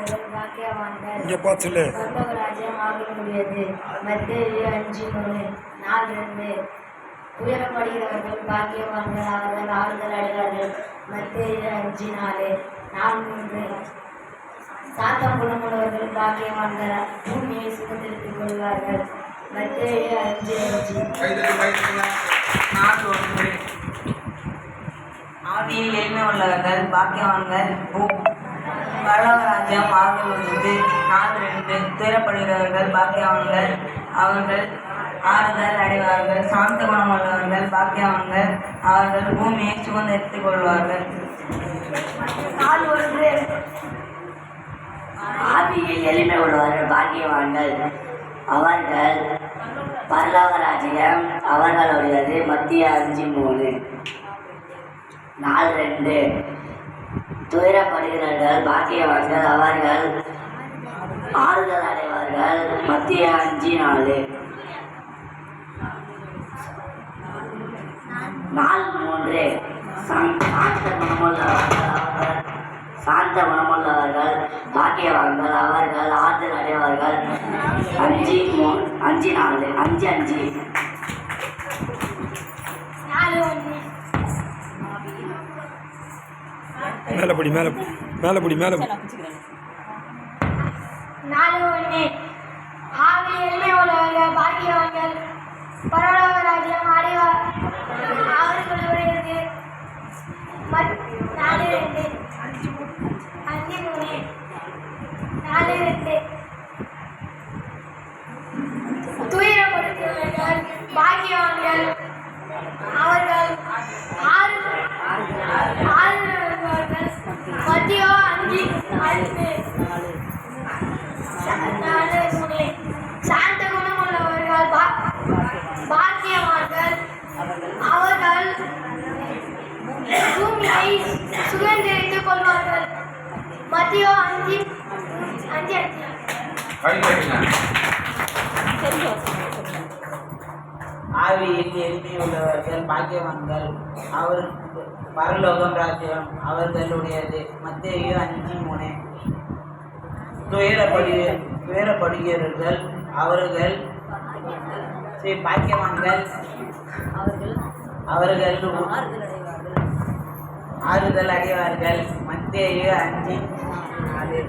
உள்ளவர்கள் பாக்கியவான்கள் இங்கே பார்த்து சொல்லு பரலோகராஜ்யம் ஆகக்கூடியது மத்திய அஞ்சு மூணு நாலு ரெண்டு உயரப்படுகிறவர்கள் பாக்கியவான்கள் அவர்கள் ஆறுதல் அடைவார்கள். மத்திய அஞ்சு நாலு நாலு மூன்று. சாத்தம் குணமுள்ளவர்கள் பாக்கியவான்கள் பூமியை சுதந்திரித்துக் கொள்வார்கள். மத்திய அஞ்சு அஞ்சு நாள் ஒன்று ஆதியில் எளிமை உள்ளவர்கள் பாக்கியவான்கள் பூ- பரலோகராஜ்யம் ஆகுவது நாள் ரெண்டு துயரப்படுகிறவர்கள் பாக்கியவான்கள் அவர்கள் ஆறுதல் அடைவார்கள் சாந்த குணம் உள்ளவர்கள் பாக்கியவான்கள் அவர்கள் பூமியை சுதந்திரித்துக் கொள்வார்கள். நாள் ஒன்று ஆவியில் எளிமை உள்ளவர்கள் பாக்கியவான்கள் அவர்கள் பல்லவராஜ்யம் ராஜ்யம் அவர்களுடையது மத்திய அஞ்சு மூணு நாள் ரெண்டு. துயரப்படுகிறார்கள் பாக்கியவான்கள் அவர்கள் ஆறுதல் அடைவார்கள். மத்திய அஞ்சு நாலு. நாள் மூன்று. சாந்த குணமுள்ளவர்கள் சாந்த குணமுள்ளவர்கள் பாக்கியவான்கள் அவர்கள் ஆறுதல் அடைவார்கள். அஞ்சு மூ அஞ்சு நாலு. அஞ்சு அஞ்சு. மேலே படி மேலே மேலே படி மேலே படி. நாலு ஒன்று. ஆவி எளிமை உள்ளவர்கள் பாக்கியவான்கள் பரலோக ராஜ்யம் அடைவார் அவர்களுடையது நாலு ரெண்டு. அஞ்சு மூணு. நாலு ரெண்டு. சாந்த குணமுள்ளவர்கள் பா- பாக்கியவான்கள் அவர்கள் பூமியை சுதந்திரித்துக் கொள்வார்கள் மத்தியோ அஞ்சு அஞ்சு அஞ்சு கைதட்டுங்க ஆவியில் எளிமை உள்ளவர்கள் பாக்கியவான்கள் அவர் பரலோகம் ராஜ்யம் அவர்களுடையது மத்திய அஞ்சு மூணு. துயரப்படு துயரப்படுகிறவர்கள் அவர்கள் ஸ்ரீ பாக்கியவான்கள். அவர்கள் ஆறுதல் அடைவார்கள். மத்திய அஞ்சு நாலு.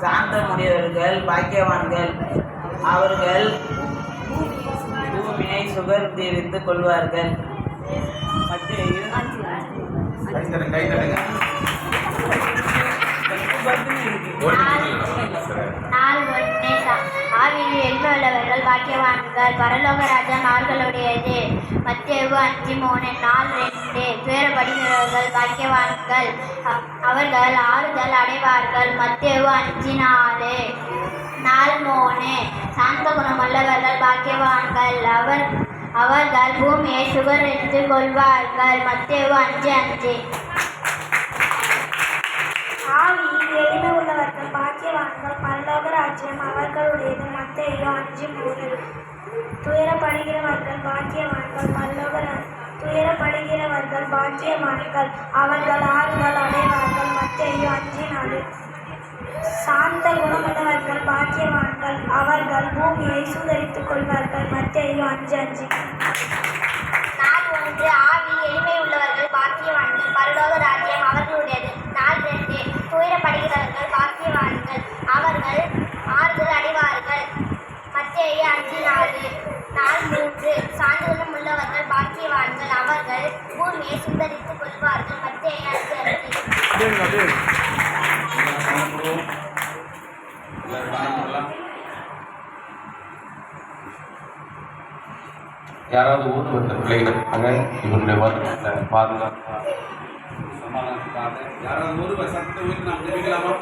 சாந்தமுடையவர்கள் பாக்கியவான்கள். அவர்கள் பூமியை சுகர்ந்தெரிந்து கொள்வார்கள். மத்திய பாக்கியவான்கள் பரலோக ராஜ்யம் அவர்களுடையது மத்தேவு அஞ்சு மூணு நாலு ரெண்டு துயரப்படுகிறவர்கள் பாக்கியவான்கள் அவர்கள் ஆறுதல் அடைவார்கள் மத்தேவு அஞ்சு நாலு நாலு மூணு சாந்த குணமுள்ளவர்கள் பாக்கியவான்கள் அவர் அவர்கள் பூமியை சுகரித்து கொள்வார்கள். மத்தேவு அஞ்சு அஞ்சு. ஆவியில் எளிமை உள்ளவர்கள் பாக்கியவான்கள் பல்லோக ராஜ்யம் அவர்களுடையது. மத்தேயோ அஞ்சு மூணு துயரப்படுகிறவர்கள் பாக்கியவான்கள் பல்லோக துயரப்படுகிறவர்கள் பாக்கியவான்கள் அவர்கள் ஆறுதல் அடைவார்கள். மத்தேயோ அஞ்சு நாலு. சாந்த குண பாக்கியவான்கள் அவர்கள் பூமியை சுதரித்துக் கொள்வார்கள். மத்தேயு அஞ்சு அஞ்சு. நாள் ஒன்று ஆவி எளிமை உள்ளவர்கள் பாக்கியவான்கள். பரலோக ராஜ்யம் அவர்களுடையது. நாள் ரெண்டு துயரப்படுகிறவர்கள் பாக்கியவான்கள். அவர்கள் ஆறுதல் அடைவார்கள். மத்திய அஞ்சு நாலு. நாள் மூன்று சான்றுகளும் உள்ளவர்கள் பாக்கியவான்கள். அவர்கள் பூமியை சுந்தரித்துக் கொள்வார்கள். மத்திய அஞ்சு அஞ்சு. யாராவது ஊர் வந்த பிள்ளைகள் இருக்காங்க இவருடைய வருடத்தில் பாதுகாப்பு சமாதானத்துக்காக யாராவது சத்தத்தை வீட்டு நாம் தெரிவிக்கலாமா